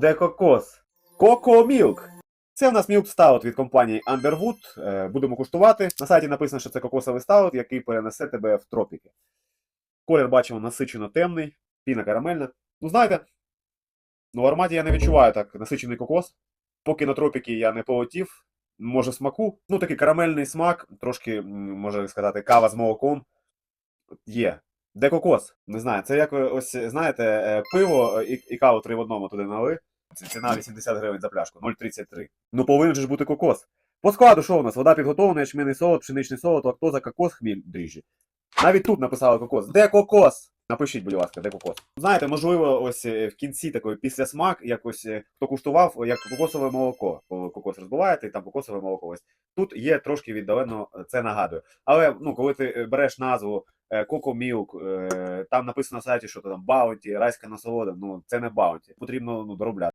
Де кокос? Коко Мілк. Це в нас мілк стаут від компанії Underwood. Е, Будемо куштувати. На сайті написано, що це кокосовий стаут, який перенесе тебе в тропіки. Колір бачимо насичено темний, піна карамельна. Ну, знаєте, ну в ароматі я не відчуваю так насичений кокос. Поки на тропіки я не полетів, може смаку. Ну, такий карамельний смак, трошки, м, може сказати, кава з молоком. Є. Де кокос? Не знаю. Це як ось, знаєте, е, пиво і, і каву три в одному туди налили. Ціна 80 гривень за пляшку, 0,33. Ну повинен же ж бути кокос. По складу, що у нас? Вода підготовлена, ячменний солод, пшеничний солод, лактоза, кокос, хміль, дріжджі. Навіть тут написали кокос. Де кокос? Напишіть, будь ласка, де кокос. Знаєте, можливо, ось е, в кінці такої після смак, якось е, хто куштував, як кокосове молоко. Коли кокос розбиваєте, і там кокосове молоко. Ось тут є трошки віддалено е, це нагадує. Але ну, коли ти е, береш назву Коко Мілк, там написано на сайті, що там Баунті, райська насолода, ну це не Баунті. Потрібно ну, доробляти.